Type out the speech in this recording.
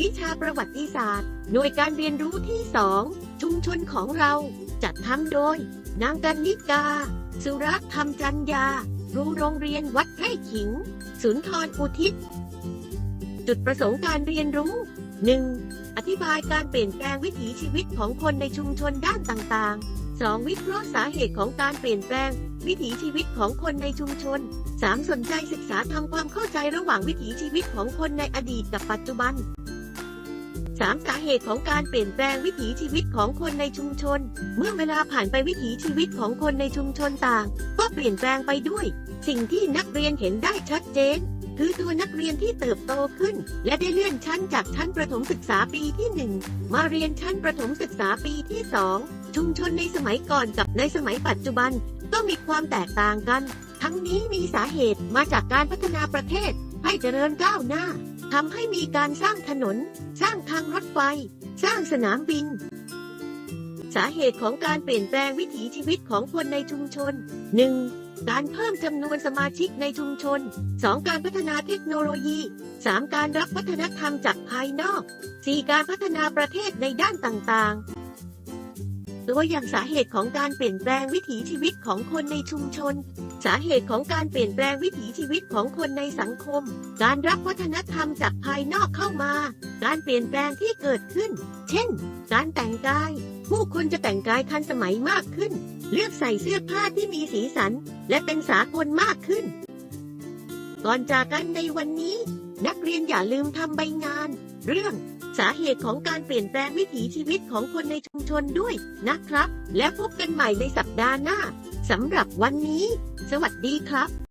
วิชาประวัติศาสตร์ หน่วยการเรียนรู้ที่ 2 ชุมชนของเราจัดทำโดย นางกันนิกา สุรักธรรมจัญญาครูโรงเรียนวัดไร่ขิงสุนย์ทรอุทิศ จุดประสงค์การเรียนรู้ 1. อธิบายการเปลี่ยนแปลงวิถีชีวิตของคนในชุมชนด้านต่างๆ 2. วิเคราะห์สาเหตุของการเปลี่ยนแปลง วิถีชีวิตของคนในชุมชน 3. สนใจศึกษาทำความเข้าใจระหว่างวิถีชีวิตของคนในอดีตกับปัจจุบัน 3. สาเหตุของการเปลี่ยนแปลงวิถีชีวิตของคนในชุมชน เมื่อเวลาผ่านไปวิถีชีวิตของคนในชุมชนต่าง ก็เปลี่ยนแปลงไปด้วย สิ่งที่นักเรียนเห็นได้ชัดเจน คือตัวนักเรียนที่เติบโตขึ้น และได้เลื่อนชั้นจากชั้นประถมศึกษาปีที่ 1 มาเรียนชั้นประถมศึกษาปีที่ 2 ชุมชนในสมัยก่อนกับในสมัยปัจจุบัน ก็มีความแตกต่างกัน ทั้งนี้มีสาเหตุมาจากการพัฒนาประเทศให้เจริญก้าวหน้า ทำให้มีการสร้างถนน สร้างทางรถไฟ สร้างสนามบิน สาเหตุของการเปลี่ยนแปลงวิถีชีวิตของคนในชุมชน 1. การเพิ่มจำนวนสมาชิกในชุมชน 2. การพัฒนาเทคโนโลยี 3. การรับวัฒนธรรมจากภายนอก 4. การพัฒนาประเทศในด้านต่างๆ ตัวอย่างสาเหตุของการเปลี่ยนแปลงวิถีชีวิตของคนในชุมชน สาเหตุของการเปลี่ยนแปลงวิถีชีวิตของคนในสังคม การรับวัฒนธรรมจากภายนอกเข้ามา การเปลี่ยนแปลงที่เกิดขึ้น เช่น การแต่งกาย ผู้คนจะแต่งกายทันสมัยมากขึ้น เลือกใส่เสื้อผ้าที่มีสีสัน และเป็นสากลมากขึ้น ก่อนจากกันในวันนี้ นักเรียนอย่าลืมทำใบงาน เรื่อง สาเหตุของการเปลี่ยนแปลงวิถีชีวิตของคนในชุมชนด้วยนะครับ และพบกันใหม่ในสัปดาห์หน้าสำหรับวันนี้ สวัสดีครับ